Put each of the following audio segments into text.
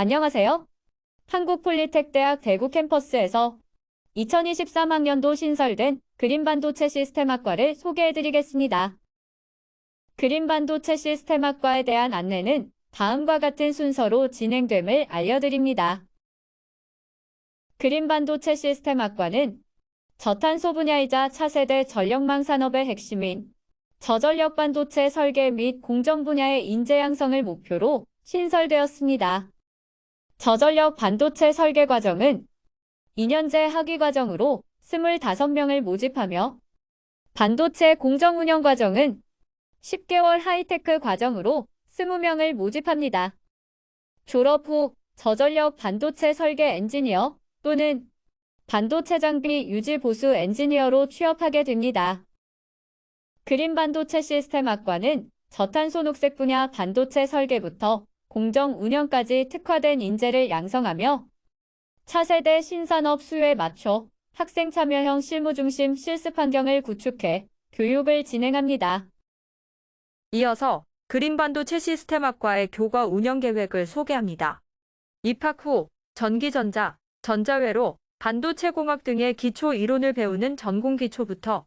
안녕하세요. 한국폴리텍대학 대구 캠퍼스에서 2023학년도 신설된 그린반도체 시스템학과를 소개해드리겠습니다. 그린반도체 시스템학과에 대한 안내는 다음과 같은 순서로 진행됨을 알려드립니다. 그린반도체 시스템학과는 저탄소 분야이자 차세대 전력망 산업의 핵심인 저전력 반도체 설계 및 공정 분야의 인재 양성을 목표로 신설되었습니다. 저전력 반도체 설계 과정은 2년제 학위 과정으로 25명을 모집하며 반도체 공정 운영 과정은 10개월 하이테크 과정으로 20명을 모집합니다. 졸업 후 저전력 반도체 설계 엔지니어 또는 반도체 장비 유지 보수 엔지니어로 취업하게 됩니다. 그린 반도체 시스템 학과는 저탄소 녹색 분야 반도체 설계부터 공정 운영까지 특화된 인재를 양성하며 차세대 신산업 수요에 맞춰 학생 참여형 실무 중심 실습 환경을 구축해 교육을 진행합니다. 이어서 그린반도체 시스템학과의 교과 운영 계획을 소개합니다. 입학 후 전기전자, 전자회로, 반도체 공학 등의 기초 이론을 배우는 전공 기초부터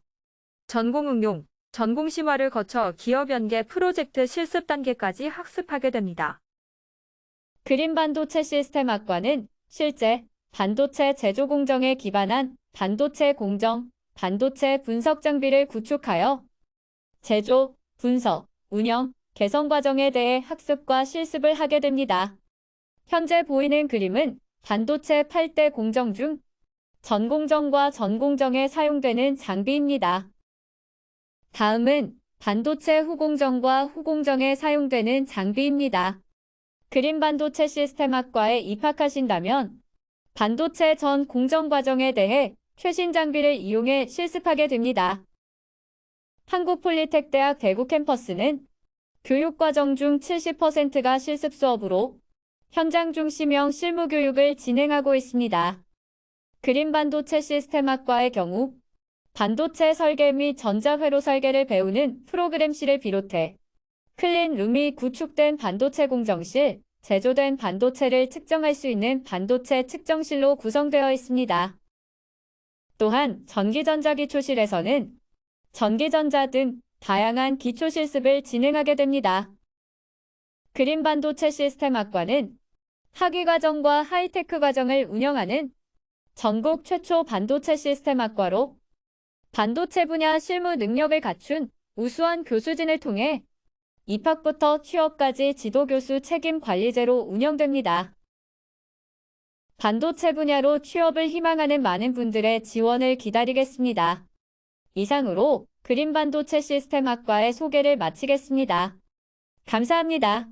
전공 응용, 전공 심화를 거쳐 기업 연계 프로젝트 실습 단계까지 학습하게 됩니다. 그린 반도체 시스템 학과는 실제 반도체 제조 공정에 기반한 반도체 공정, 반도체 분석 장비를 구축하여 제조, 분석, 운영, 개선 과정에 대해 학습과 실습을 하게 됩니다. 현재 보이는 그림은 반도체 8대 공정 중 전공정과 전공정에 사용되는 장비입니다. 다음은 반도체 후공정과 후공정에 사용되는 장비입니다. 그린 반도체 시스템학과에 입학하신다면 반도체 전 공정 과정에 대해 최신 장비를 이용해 실습하게 됩니다. 한국폴리텍대학 대구 캠퍼스는 교육과정 중 70%가 실습 수업으로 현장 중심형 실무 교육을 진행하고 있습니다. 그린 반도체 시스템학과의 경우 반도체 설계 및 전자회로 설계를 배우는 프로그램실을 비롯해 클린 룸이 구축된 반도체 공정실, 제조된 반도체를 측정할 수 있는 반도체 측정실로 구성되어 있습니다. 또한 전기전자 기초실에서는 전기전자 등 다양한 기초 실습을 진행하게 됩니다. 그린 반도체 시스템 학과는 학위 과정과 하이테크 과정을 운영하는 전국 최초 반도체 시스템 학과로 반도체 분야 실무 능력을 갖춘 우수한 교수진을 통해 입학부터 취업까지 지도교수 책임 관리제로 운영됩니다. 반도체 분야로 취업을 희망하는 많은 분들의 지원을 기다리겠습니다. 이상으로 그린 반도체 시스템학과의 소개를 마치겠습니다. 감사합니다.